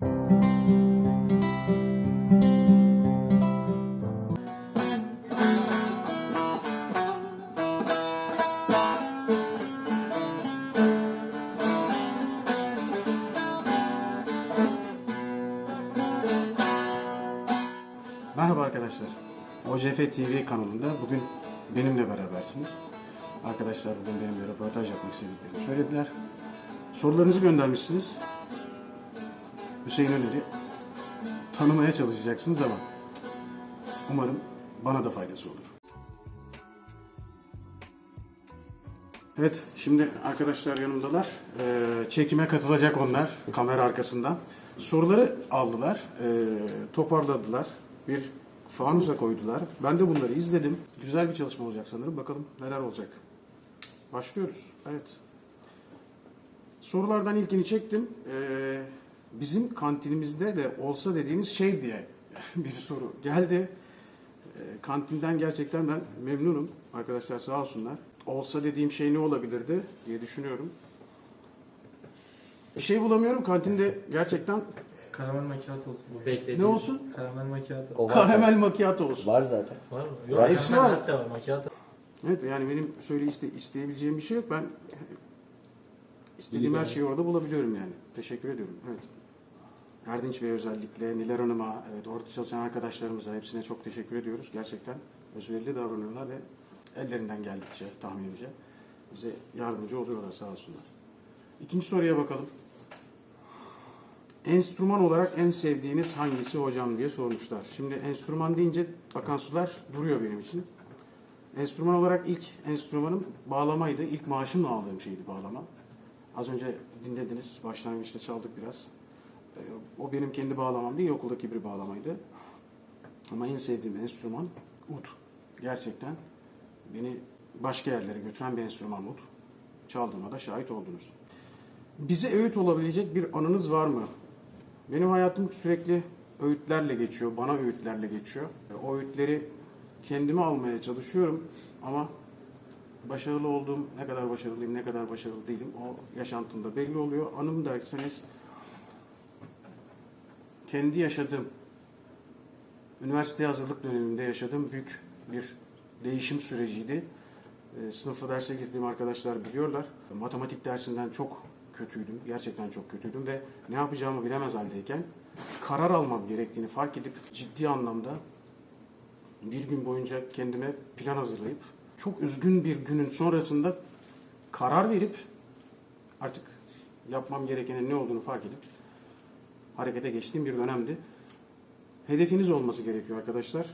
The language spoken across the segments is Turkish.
Merhaba arkadaşlar. OJF TV kanalında bugün benimle berabersiniz. Arkadaşlar bugün benimle röportaj yapmak istediklerini söylediler. Sorularınızı göndermişsiniz. Hüseyin Öner'i tanımaya çalışacaksınız ama umarım bana da faydası olur. Evet, şimdi arkadaşlar yanımdalar. Ee, çekime katılacak onlar kamera arkasından. Soruları aldılar, ee, toparladılar. Bir fanusa koydular. Ben de bunları izledim. Güzel bir çalışma olacak sanırım. Bakalım neler olacak. Başlıyoruz. Evet. Sorulardan ilkini çektim. Ee, bizim kantinimizde de olsa dediğiniz şey diye bir soru geldi. Ee, kantinden gerçekten ben memnunum. Arkadaşlar sağ olsunlar. Olsa dediğim şey ne olabilirdi diye düşünüyorum. Bir şey bulamıyorum. Kantinde gerçekten Karamel macchiato olsun. Bu beklediğim ne olsun? Karamel macchiato. O var Karamel macchiato olsun. Var zaten. Var mı? Yok, hepsi karamel var. latte var macchiato. Evet yani benim söyle iste, isteyebileceğim bir şey yok. Ben istediğim her şeyi orada bulabiliyorum yani. Teşekkür ediyorum. Evet. Erdinç Bey özellikle, Niler Hanım'a, evet orada çalışan arkadaşlarımıza hepsine çok teşekkür ediyoruz. Gerçekten özverili davranıyorlar ve ellerinden geldikçe tahminimce bize yardımcı oluyorlar sağ olsunlar. İkinci soruya bakalım. Enstrüman olarak en sevdiğiniz hangisi hocam diye sormuşlar. Şimdi enstrüman deyince akan sular duruyor benim için. Enstrüman olarak ilk enstrümanım bağlamaydı. İlk maaşımla aldığım şeydi bağlama. Az önce dinlediniz. Başlangıçta çaldık biraz. O benim kendi bağlamam değil, okuldaki bir bağlamaydı. Ama en sevdiğim enstrüman ud. Gerçekten beni başka yerlere götüren bir enstrüman ud. Çaldığıma da şahit oldunuz. Bize öğüt olabilecek bir anınız var mı? Benim hayatım sürekli öğütlerle geçiyor, bana öğütlerle geçiyor. O öğütleri kendime almaya çalışıyorum ama başarılı olduğum, ne kadar başarılıyım, ne kadar başarılı değilim o yaşantımda belli oluyor. Anım derseniz kendi yaşadığım, üniversite hazırlık döneminde yaşadığım büyük bir değişim süreciydi. E, sınıfta derse girdiğim arkadaşlar biliyorlar. Matematik dersinden çok kötüydüm. Gerçekten çok kötüydüm ve ne yapacağımı bilemez haldeyken karar almam gerektiğini fark edip ciddi anlamda bir gün boyunca kendime plan hazırlayıp çok üzgün bir günün sonrasında karar verip artık yapmam gerekenin ne olduğunu fark edip harekete geçtiğim bir dönemdi. Hedefiniz olması gerekiyor arkadaşlar.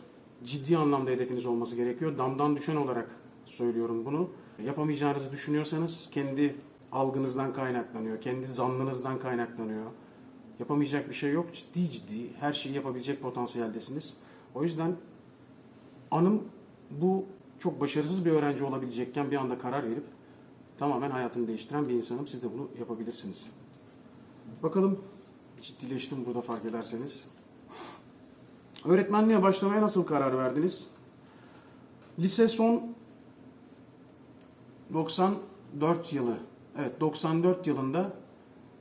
Ciddi anlamda hedefiniz olması gerekiyor. Damdan düşen olarak söylüyorum bunu. Yapamayacağınızı düşünüyorsanız kendi algınızdan kaynaklanıyor, kendi zannınızdan kaynaklanıyor. Yapamayacak bir şey yok. Ciddi ciddi her şeyi yapabilecek potansiyeldesiniz. O yüzden anım bu çok başarısız bir öğrenci olabilecekken bir anda karar verip tamamen hayatını değiştiren bir insanım. Siz de bunu yapabilirsiniz. Bakalım ciddileştim burada fark ederseniz. Öğretmenliğe başlamaya nasıl karar verdiniz? Lise son 94 yılı. Evet 94 yılında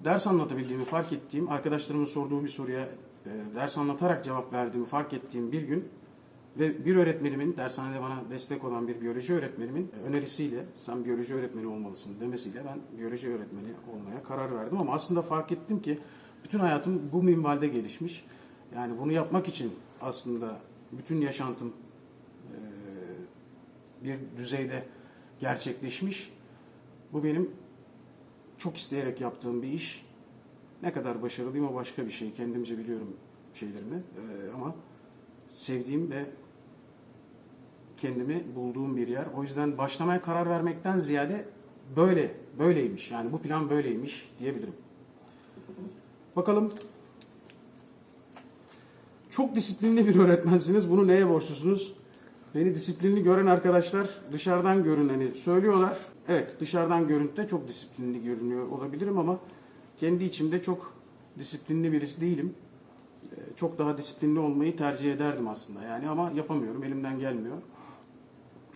ders anlatabildiğimi fark ettiğim, arkadaşlarımın sorduğu bir soruya e, ders anlatarak cevap verdiğimi fark ettiğim bir gün ve bir öğretmenimin, dershanede bana destek olan bir biyoloji öğretmenimin önerisiyle sen biyoloji öğretmeni olmalısın demesiyle ben biyoloji öğretmeni olmaya karar verdim. Ama aslında fark ettim ki bütün hayatım bu minvalde gelişmiş. Yani bunu yapmak için aslında bütün yaşantım bir düzeyde gerçekleşmiş. Bu benim çok isteyerek yaptığım bir iş. Ne kadar başarılıyım o başka bir şey. Kendimce biliyorum şeylerimi. Ama sevdiğim ve kendimi bulduğum bir yer. O yüzden başlamaya karar vermekten ziyade böyle, böyleymiş. Yani bu plan böyleymiş diyebilirim. Bakalım. Çok disiplinli bir öğretmensiniz. Bunu neye borçlusunuz? Beni disiplinli gören arkadaşlar dışarıdan görüneni söylüyorlar. Evet dışarıdan görüntüde çok disiplinli görünüyor olabilirim ama kendi içimde çok disiplinli birisi değilim. Ee, Çok daha disiplinli olmayı tercih ederdim aslında yani ama yapamıyorum elimden gelmiyor.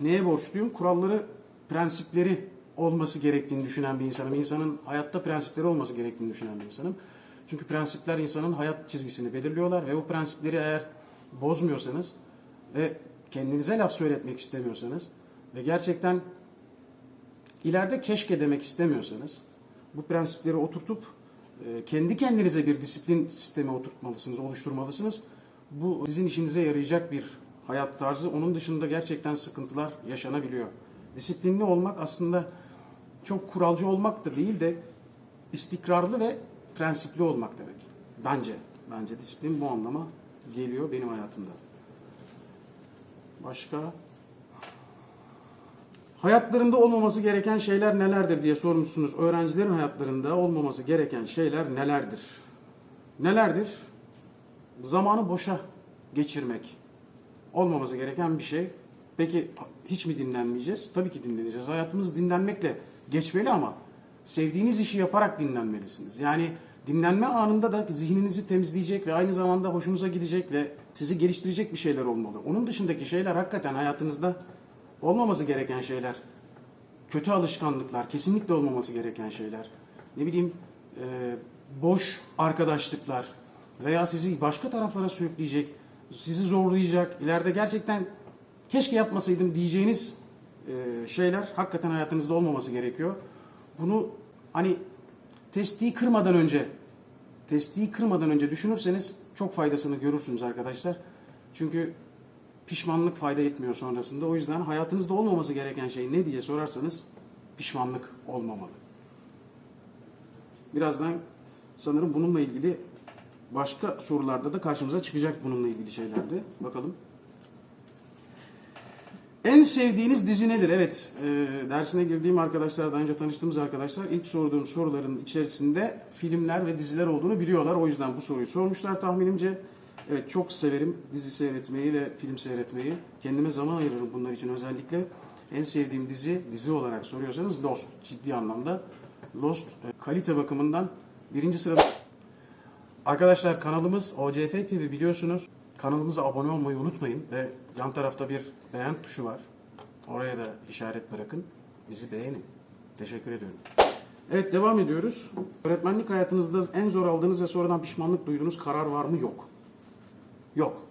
Neye borçluyum? Kuralları, prensipleri olması gerektiğini düşünen bir insanım. İnsanın hayatta prensipleri olması gerektiğini düşünen bir insanım. Çünkü prensipler insanın hayat çizgisini belirliyorlar ve bu prensipleri eğer bozmuyorsanız ve kendinize laf söyletmek istemiyorsanız ve gerçekten ileride keşke demek istemiyorsanız bu prensipleri oturtup e, kendi kendinize bir disiplin sistemi oturtmalısınız, oluşturmalısınız. Bu sizin işinize yarayacak bir hayat tarzı. Onun dışında gerçekten sıkıntılar yaşanabiliyor. Disiplinli olmak aslında çok kuralcı olmak da değil de istikrarlı ve prensipli olmak demek. Bence. Bence disiplin bu anlama geliyor benim hayatımda. Başka? Hayatlarında olmaması gereken şeyler nelerdir diye sormuşsunuz. Öğrencilerin hayatlarında olmaması gereken şeyler nelerdir? Nelerdir? Zamanı boşa geçirmek. Olmaması gereken bir şey. Peki hiç mi dinlenmeyeceğiz? Tabii ki dinleneceğiz. Hayatımız dinlenmekle geçmeli ama sevdiğiniz işi yaparak dinlenmelisiniz. Yani dinlenme anında da zihninizi temizleyecek ve aynı zamanda hoşunuza gidecek ve sizi geliştirecek bir şeyler olmalı. Onun dışındaki şeyler hakikaten hayatınızda olmaması gereken şeyler. Kötü alışkanlıklar, kesinlikle olmaması gereken şeyler. Ne bileyim e, boş arkadaşlıklar veya sizi başka taraflara sürükleyecek, sizi zorlayacak, ileride gerçekten keşke yapmasaydım diyeceğiniz e, şeyler hakikaten hayatınızda olmaması gerekiyor. Bunu hani testiyi kırmadan önce testiyi kırmadan önce düşünürseniz çok faydasını görürsünüz arkadaşlar. Çünkü pişmanlık fayda etmiyor sonrasında. O yüzden hayatınızda olmaması gereken şey ne diye sorarsanız pişmanlık olmamalı. Birazdan sanırım bununla ilgili başka sorularda da karşımıza çıkacak bununla ilgili şeylerde. Bakalım. Sevdiğiniz dizi nedir? Evet, e, dersine girdiğim arkadaşlar, daha önce tanıştığımız arkadaşlar ilk sorduğum soruların içerisinde filmler ve diziler olduğunu biliyorlar. O yüzden bu soruyu sormuşlar tahminimce. Evet, çok severim dizi seyretmeyi ve film seyretmeyi. Kendime zaman ayırırım bunlar için özellikle. En sevdiğim dizi, dizi olarak soruyorsanız Lost. Ciddi anlamda Lost e, kalite bakımından birinci sırada. Arkadaşlar kanalımız OCF TV biliyorsunuz. Kanalımıza abone olmayı unutmayın ve yan tarafta bir beğen tuşu var. Oraya da işaret bırakın. Bizi beğenin. Teşekkür ediyorum. Evet devam ediyoruz. Öğretmenlik hayatınızda en zor aldığınız ve sonradan pişmanlık duyduğunuz karar var mı? Yok. Yok.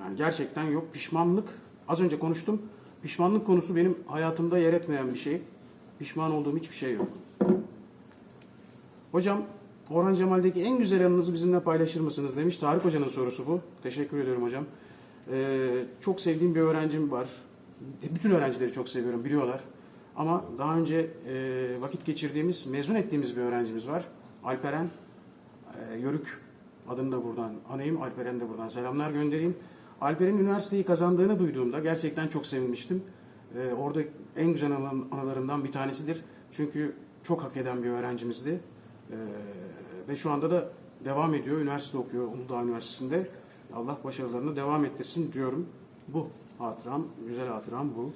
Yani gerçekten yok. Pişmanlık, az önce konuştum. Pişmanlık konusu benim hayatımda yer etmeyen bir şey. Pişman olduğum hiçbir şey yok. Hocam, Orhan Cemal'deki en güzel anınızı bizimle paylaşır mısınız demiş. Tarık Hoca'nın sorusu bu. Teşekkür ediyorum hocam. Ee, çok sevdiğim bir öğrencim var. Bütün öğrencileri çok seviyorum, biliyorlar. Ama daha önce e, vakit geçirdiğimiz, mezun ettiğimiz bir öğrencimiz var. Alperen e, Yörük adını da buradan anayım. Alperen de buradan selamlar göndereyim. Alper'in üniversiteyi kazandığını duyduğumda gerçekten çok sevinmiştim. Ee, orada en güzel anı- anılarımdan bir tanesidir. Çünkü çok hak eden bir öğrencimizdi. Ee, ve şu anda da devam ediyor. Üniversite okuyor Uludağ Üniversitesi'nde. Allah başarılarını devam ettirsin diyorum. Bu hatıram, güzel hatıram bu.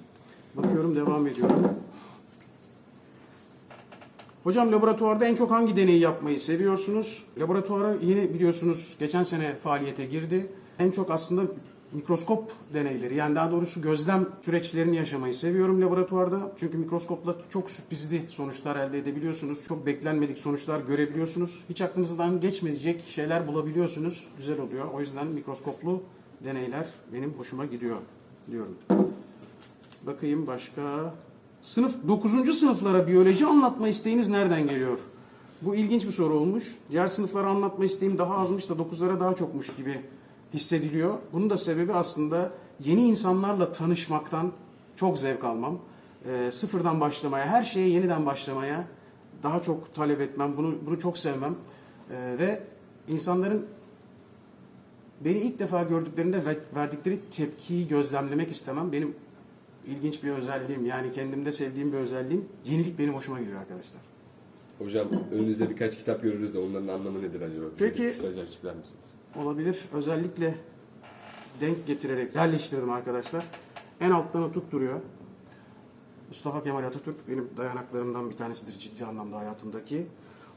Bakıyorum devam ediyorum. Hocam laboratuvarda en çok hangi deneyi yapmayı seviyorsunuz? Laboratuvara yeni biliyorsunuz geçen sene faaliyete girdi. En çok aslında mikroskop deneyleri yani daha doğrusu gözlem süreçlerini yaşamayı seviyorum laboratuvarda. Çünkü mikroskopla çok sürprizli sonuçlar elde edebiliyorsunuz. Çok beklenmedik sonuçlar görebiliyorsunuz. Hiç aklınızdan geçmeyecek şeyler bulabiliyorsunuz. Güzel oluyor. O yüzden mikroskoplu deneyler benim hoşuma gidiyor diyorum. Bakayım başka. Sınıf 9. sınıflara biyoloji anlatma isteğiniz nereden geliyor? Bu ilginç bir soru olmuş. Diğer sınıflara anlatma isteğim daha azmış da 9'lara daha çokmuş gibi hissediliyor. Bunun da sebebi aslında yeni insanlarla tanışmaktan çok zevk almam. Ee, sıfırdan başlamaya, her şeye yeniden başlamaya daha çok talep etmem. Bunu bunu çok sevmem. Ee, ve insanların beni ilk defa gördüklerinde ve- verdikleri tepkiyi gözlemlemek istemem. Benim ilginç bir özelliğim. Yani kendimde sevdiğim bir özelliğim. Yenilik benim hoşuma gidiyor arkadaşlar. Hocam önünüzde birkaç kitap görürüz de onların anlamı nedir acaba? Bize Peki. Kısaca açıklar mısınız? Olabilir. Özellikle denk getirerek yerleştirdim arkadaşlar. En alttan Atatürk duruyor. Mustafa Kemal Atatürk benim dayanaklarımdan bir tanesidir ciddi anlamda hayatımdaki.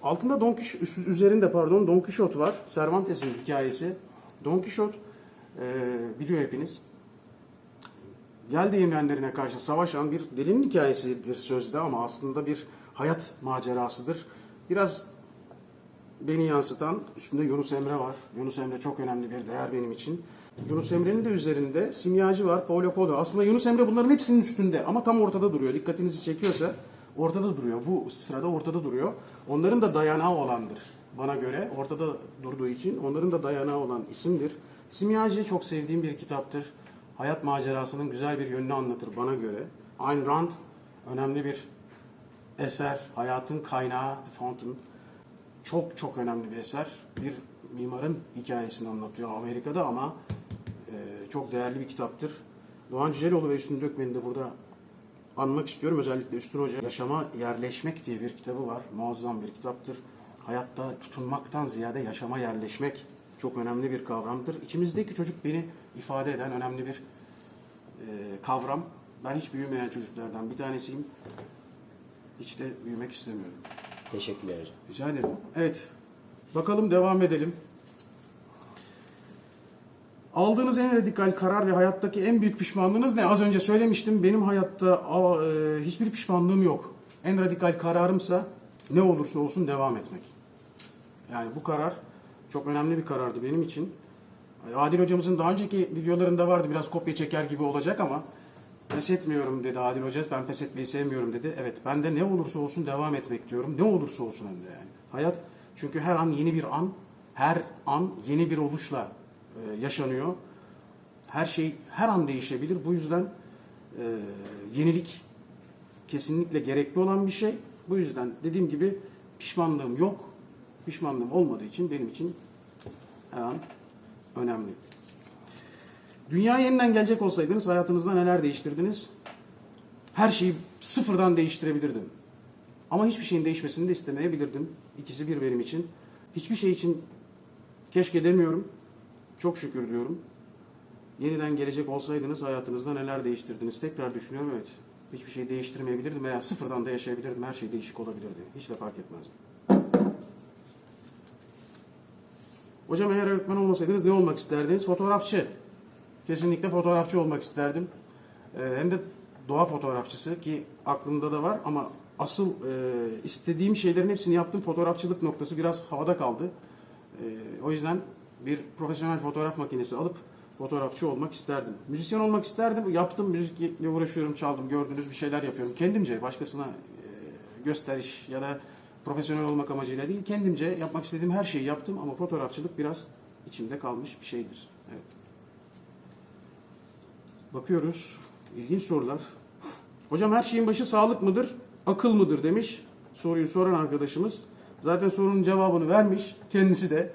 Altında Don üst- üzerinde pardon Don Quixote var. Cervantes'in hikayesi. Don Quixote e, biliyor hepiniz. Gel değirmenlerine karşı savaşan bir delinin hikayesidir sözde ama aslında bir hayat macerasıdır. Biraz beni yansıtan üstünde Yunus Emre var. Yunus Emre çok önemli bir değer benim için. Yunus Emre'nin de üzerinde simyacı var, Paulo Coelho. Aslında Yunus Emre bunların hepsinin üstünde ama tam ortada duruyor. Dikkatinizi çekiyorsa ortada duruyor. Bu sırada ortada duruyor. Onların da dayanağı olandır bana göre. Ortada durduğu için onların da dayanağı olan isimdir. Simyacı çok sevdiğim bir kitaptır. Hayat macerasının güzel bir yönünü anlatır bana göre. Ayn Rand önemli bir eser. Hayatın kaynağı The Fountain. Çok çok önemli bir eser. Bir mimarın hikayesini anlatıyor Amerika'da ama e, çok değerli bir kitaptır. Doğan Cüceloğlu ve Üstün Dökmen'i de burada anmak istiyorum. Özellikle Üstün Hoca Yaşama Yerleşmek diye bir kitabı var. Muazzam bir kitaptır. Hayatta tutunmaktan ziyade yaşama yerleşmek çok önemli bir kavramdır. İçimizdeki çocuk beni ifade eden önemli bir e, kavram. Ben hiç büyümeyen çocuklardan bir tanesiyim. Hiç de büyümek istemiyorum. Teşekkürler hocam. Rica ederim. Evet. Bakalım devam edelim. Aldığınız en radikal karar ve hayattaki en büyük pişmanlığınız ne? Az önce söylemiştim. Benim hayatta e, hiçbir pişmanlığım yok. En radikal kararımsa ne olursa olsun devam etmek. Yani bu karar çok önemli bir karardı benim için. Adil hocamızın daha önceki videolarında vardı. Biraz kopya çeker gibi olacak ama pes etmiyorum dedi Adil Hoca. Ben pes etmeyi sevmiyorum dedi. Evet ben de ne olursa olsun devam etmek diyorum. Ne olursa olsun hem de yani. Hayat çünkü her an yeni bir an, her an yeni bir oluşla e, yaşanıyor. Her şey her an değişebilir. Bu yüzden e, yenilik kesinlikle gerekli olan bir şey. Bu yüzden dediğim gibi pişmanlığım yok. Pişmanlığım olmadığı için benim için her an önemli. Dünya yeniden gelecek olsaydınız hayatınızda neler değiştirdiniz? Her şeyi sıfırdan değiştirebilirdim. Ama hiçbir şeyin değişmesini de istemeyebilirdim. İkisi bir benim için. Hiçbir şey için keşke demiyorum. Çok şükür diyorum. Yeniden gelecek olsaydınız hayatınızda neler değiştirdiniz? Tekrar düşünüyorum evet. Hiçbir şey değiştirmeyebilirdim veya sıfırdan da yaşayabilirdim. Her şey değişik olabilirdi. Hiç de fark etmezdi. Hocam eğer öğretmen olmasaydınız ne olmak isterdiniz? Fotoğrafçı. Kesinlikle fotoğrafçı olmak isterdim. Ee, hem de doğa fotoğrafçısı ki aklımda da var ama asıl e, istediğim şeylerin hepsini yaptım. Fotoğrafçılık noktası biraz havada kaldı. Ee, o yüzden bir profesyonel fotoğraf makinesi alıp fotoğrafçı olmak isterdim. Müzisyen olmak isterdim. Yaptım, müzikle uğraşıyorum, çaldım, gördüğünüz bir şeyler yapıyorum. Kendimce, başkasına e, gösteriş ya da profesyonel olmak amacıyla değil, kendimce yapmak istediğim her şeyi yaptım ama fotoğrafçılık biraz içimde kalmış bir şeydir. Evet. Bakıyoruz. İlginç sorular. Hocam her şeyin başı sağlık mıdır, akıl mıdır demiş soruyu soran arkadaşımız. Zaten sorunun cevabını vermiş kendisi de.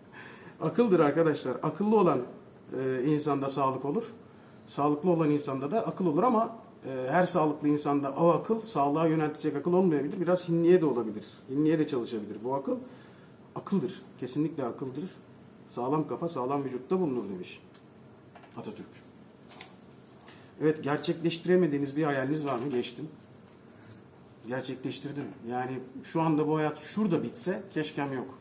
Akıldır arkadaşlar. Akıllı olan e, insanda sağlık olur. Sağlıklı olan insanda da akıl olur ama e, her sağlıklı insanda o akıl sağlığa yöneltecek akıl olmayabilir. Biraz hinliye de olabilir. Hinliye de çalışabilir. Bu akıl akıldır. Kesinlikle akıldır. Sağlam kafa sağlam vücutta bulunur demiş Atatürk. Evet gerçekleştiremediğiniz bir hayaliniz var mı? Geçtim. Gerçekleştirdim. Yani şu anda bu hayat şurada bitse keşkem yok.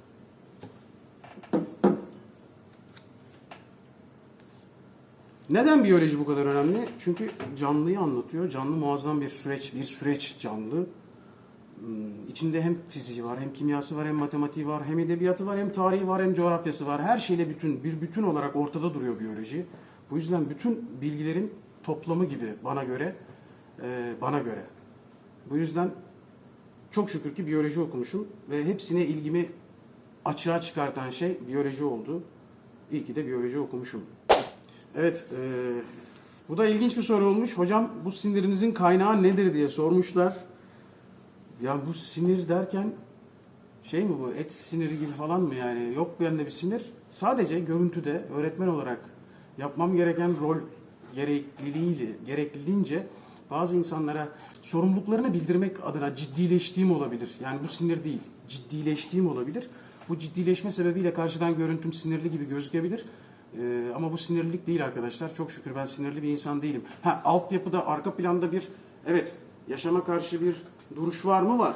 Neden biyoloji bu kadar önemli? Çünkü canlıyı anlatıyor. Canlı muazzam bir süreç, bir süreç canlı. Hmm, İçinde hem fiziği var, hem kimyası var, hem matematiği var, hem edebiyatı var, hem tarihi var, hem coğrafyası var. Her şeyle bütün, bir bütün olarak ortada duruyor biyoloji. Bu yüzden bütün bilgilerin toplamı gibi bana göre, e, bana göre. Bu yüzden çok şükür ki biyoloji okumuşum ve hepsine ilgimi açığa çıkartan şey biyoloji oldu. İyi ki de biyoloji okumuşum. Evet, e, bu da ilginç bir soru olmuş. Hocam bu sinirinizin kaynağı nedir diye sormuşlar. Ya bu sinir derken şey mi bu et siniri gibi falan mı yani yok bende bir sinir. Sadece görüntüde öğretmen olarak yapmam gereken rol gerekliliğiyle, gerekliliğince bazı insanlara sorumluluklarını bildirmek adına ciddileştiğim olabilir. Yani bu sinir değil, ciddileştiğim olabilir. Bu ciddileşme sebebiyle karşıdan görüntüm sinirli gibi gözükebilir. Ee, ama bu sinirlilik değil arkadaşlar. Çok şükür ben sinirli bir insan değilim. Ha altyapıda, arka planda bir evet yaşama karşı bir duruş var mı? Var.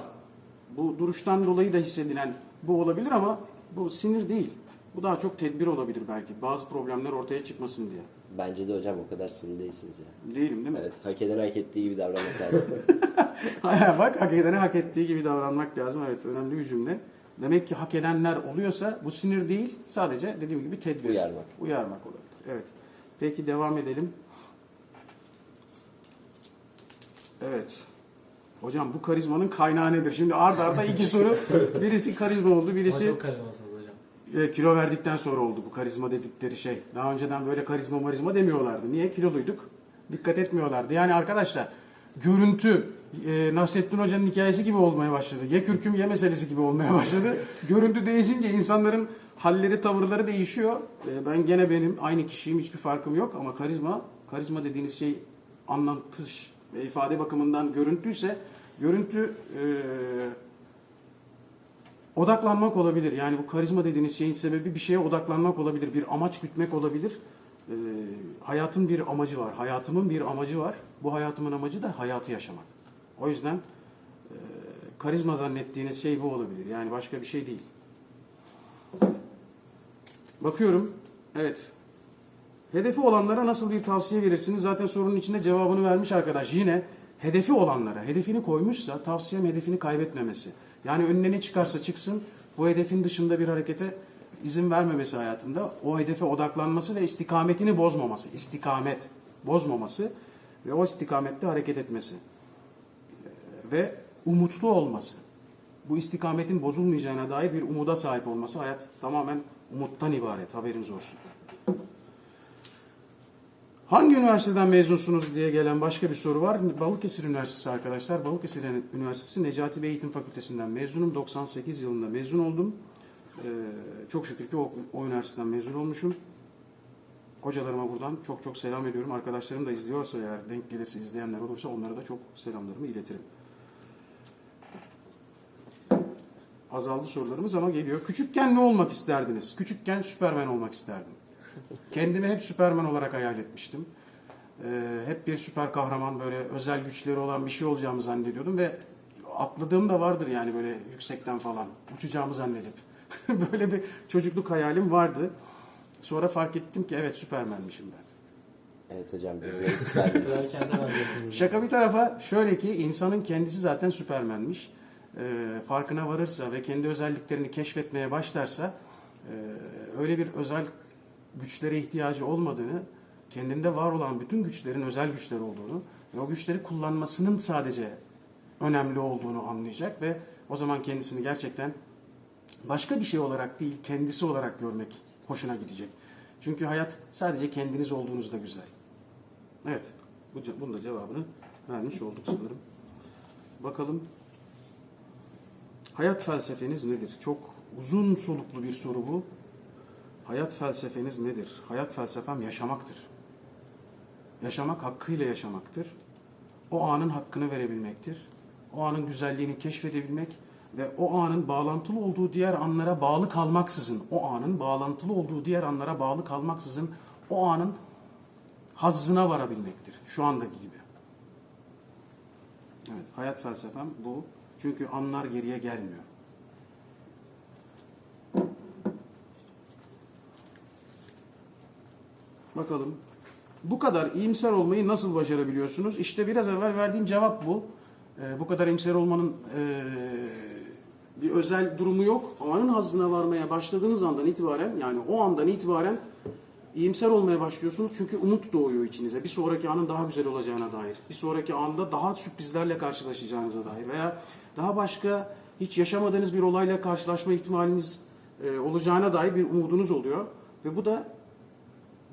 Bu duruştan dolayı da hissedilen bu olabilir ama bu sinir değil. Bu daha çok tedbir olabilir belki. Bazı problemler ortaya çıkmasın diye. Bence de hocam o kadar sinirli değilsiniz ya. Değilim değil mi? Evet, hak eden hak ettiği gibi davranmak lazım. Bak hak edene hak ettiği gibi davranmak lazım. Evet önemli bir cümle. Demek ki hak edenler oluyorsa bu sinir değil sadece dediğim gibi tedbir. Uyarmak. Uyarmak olabilir. Evet. Peki devam edelim. Evet. Hocam bu karizmanın kaynağı nedir? Şimdi ard arda iki soru. Birisi karizma oldu, Ama birisi çok karizmasınız hocam. e, kilo verdikten sonra oldu bu karizma dedikleri şey. Daha önceden böyle karizma marizma demiyorlardı. Niye? Kiloluyduk. Dikkat etmiyorlardı. Yani arkadaşlar görüntü e, Nasrettin Hoca'nın hikayesi gibi olmaya başladı. Ye kürküm ye meselesi gibi olmaya başladı. görüntü değişince insanların halleri tavırları değişiyor. E, ben gene benim aynı kişiyim hiçbir farkım yok ama karizma karizma dediğiniz şey anlatış ve ifade bakımından görüntüyse görüntü e, Odaklanmak olabilir. Yani bu karizma dediğiniz şeyin sebebi bir şeye odaklanmak olabilir. Bir amaç gütmek olabilir. Ee, hayatın bir amacı var. Hayatımın bir amacı var. Bu hayatımın amacı da hayatı yaşamak. O yüzden e, karizma zannettiğiniz şey bu olabilir. Yani başka bir şey değil. Bakıyorum. Evet. Hedefi olanlara nasıl bir tavsiye verirsiniz? Zaten sorunun içinde cevabını vermiş arkadaş. Yine hedefi olanlara, hedefini koymuşsa tavsiyem hedefini kaybetmemesi. Yani önüne ne çıkarsa çıksın bu hedefin dışında bir harekete izin vermemesi hayatında. O hedefe odaklanması ve istikametini bozmaması. İstikamet bozmaması ve o istikamette hareket etmesi. Ve umutlu olması. Bu istikametin bozulmayacağına dair bir umuda sahip olması. Hayat tamamen umuttan ibaret. Haberiniz olsun. Hangi üniversiteden mezunsunuz diye gelen başka bir soru var. Balıkesir Üniversitesi arkadaşlar. Balıkesir Üniversitesi Necati Bey Eğitim Fakültesinden mezunum. 98 yılında mezun oldum. Ee, çok şükür ki o, o üniversiteden mezun olmuşum. Hocalarıma buradan çok çok selam ediyorum. Arkadaşlarım da izliyorsa eğer denk gelirse izleyenler olursa onlara da çok selamlarımı iletirim. Azaldı sorularımız ama geliyor. Küçükken ne olmak isterdiniz? Küçükken Süpermen olmak isterdim. Kendimi hep Süperman olarak hayal etmiştim. Ee, hep bir süper kahraman böyle özel güçleri olan bir şey olacağımı zannediyordum ve atladığım da vardır yani böyle yüksekten falan uçacağımı zannedip. böyle bir çocukluk hayalim vardı. Sonra fark ettim ki evet Süpermenmişim ben. Evet hocam biz de süper biriz. Verken de benziyorsunuz. Şaka bir tarafa şöyle ki insanın kendisi zaten Süpermenmiş. Ee, farkına varırsa ve kendi özelliklerini keşfetmeye başlarsa e, öyle bir özel güçlere ihtiyacı olmadığını, kendinde var olan bütün güçlerin özel güçler olduğunu ve o güçleri kullanmasının sadece önemli olduğunu anlayacak ve o zaman kendisini gerçekten başka bir şey olarak değil, kendisi olarak görmek hoşuna gidecek. Çünkü hayat sadece kendiniz olduğunuzda güzel. Evet, bunun da cevabını vermiş olduk sanırım. Bakalım. Hayat felsefeniz nedir? Çok uzun soluklu bir soru bu. Hayat felsefeniz nedir? Hayat felsefem yaşamaktır. Yaşamak hakkıyla yaşamaktır. O anın hakkını verebilmektir. O anın güzelliğini keşfedebilmek ve o anın bağlantılı olduğu diğer anlara bağlı kalmaksızın, o anın bağlantılı olduğu diğer anlara bağlı kalmaksızın o anın hazzına varabilmektir. Şu andaki gibi. Evet, hayat felsefem bu. Çünkü anlar geriye gelmiyor. Bakalım. Bu kadar iyimser olmayı nasıl başarabiliyorsunuz? İşte biraz evvel verdiğim cevap bu. Ee, bu kadar iyimser olmanın ee, bir özel durumu yok. Anın hazzına varmaya başladığınız andan itibaren yani o andan itibaren iyimser olmaya başlıyorsunuz. Çünkü umut doğuyor içinize. Bir sonraki anın daha güzel olacağına dair. Bir sonraki anda daha sürprizlerle karşılaşacağınıza dair. Veya daha başka hiç yaşamadığınız bir olayla karşılaşma ihtimaliniz ee, olacağına dair bir umudunuz oluyor. Ve bu da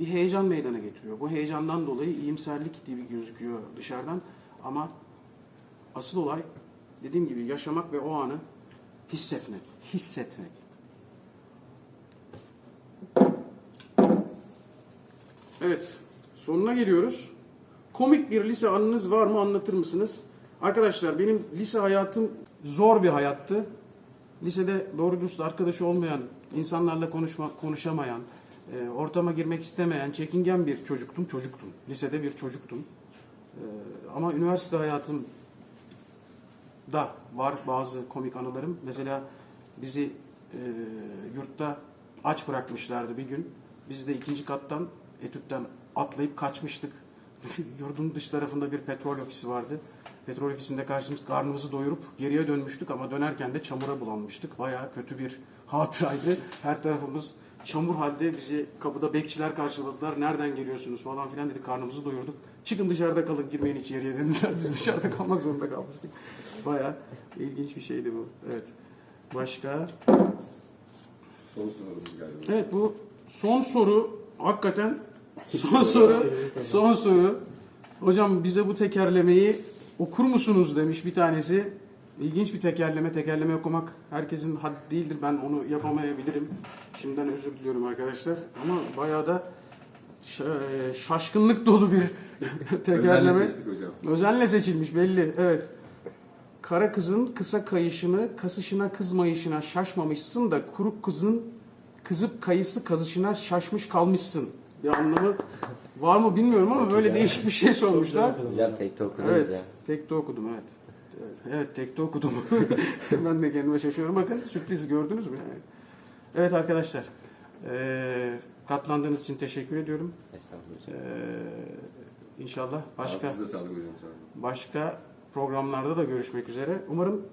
bir heyecan meydana getiriyor. Bu heyecandan dolayı iyimserlik gibi gözüküyor dışarıdan ama asıl olay dediğim gibi yaşamak ve o anı hissetmek, hissetmek. Evet, sonuna geliyoruz. Komik bir lise anınız var mı anlatır mısınız? Arkadaşlar benim lise hayatım zor bir hayattı. Lisede doğru dürüst arkadaşı olmayan, insanlarla konuşma, konuşamayan, e, ortama girmek istemeyen, çekingen bir çocuktum. Çocuktum. Lisede bir çocuktum. E, ama üniversite hayatım da var bazı komik anılarım. Mesela bizi e, yurtta aç bırakmışlardı bir gün. Biz de ikinci kattan etütten atlayıp kaçmıştık. Yurdun dış tarafında bir petrol ofisi vardı. Petrol ofisinde karşımız, karnımızı doyurup geriye dönmüştük ama dönerken de çamura bulanmıştık. Bayağı kötü bir hatıraydı. Her tarafımız çamur halde bizi kapıda bekçiler karşıladılar. Nereden geliyorsunuz falan filan dedi. Karnımızı doyurduk. Çıkın dışarıda kalın girmeyin içeriye dediler. Biz dışarıda kalmak zorunda kalmıştık. Bayağı ilginç bir şeydi bu. Evet. Başka? Son sorumuz galiba. Evet bu son soru hakikaten son soru son soru. Hocam bize bu tekerlemeyi okur musunuz demiş bir tanesi. İlginç bir tekerleme. Tekerleme okumak herkesin haddi değildir. Ben onu yapamayabilirim. Şimdiden özür diliyorum arkadaşlar. Ama bayağı da ş- şaşkınlık dolu bir Özenle tekerleme. seçtik hocam. Özenle seçilmiş belli. Evet. Kara kızın kısa kayışını, kasışına kızmayışına şaşmamışsın da kuru kızın kızıp kayısı kazışına şaşmış kalmışsın. Bir anlamı var mı bilmiyorum ama böyle değişik bir şey sormuşlar. Hocam tekte okudunuz Evet, ya. tekte okudum evet. Evet, tekte okudum. ben de kendime şaşıyorum. Bakın sürpriz gördünüz mü? Yani? Evet arkadaşlar, eee, katlandığınız için teşekkür ediyorum. Estağfurullah. Eee inşallah başka başka programlarda da görüşmek üzere. Umarım e,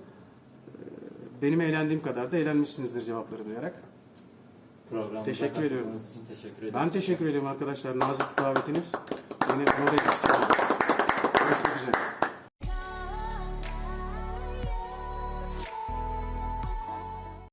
benim eğlendiğim kadar da eğlenmişsinizdir cevapları duyarak programımıza Teşekkür ediyorum. için teşekkür ederim. Ben teşekkür ederim arkadaşlar. Nazik davetiniz beni onur eksik. Görüşmek üzere.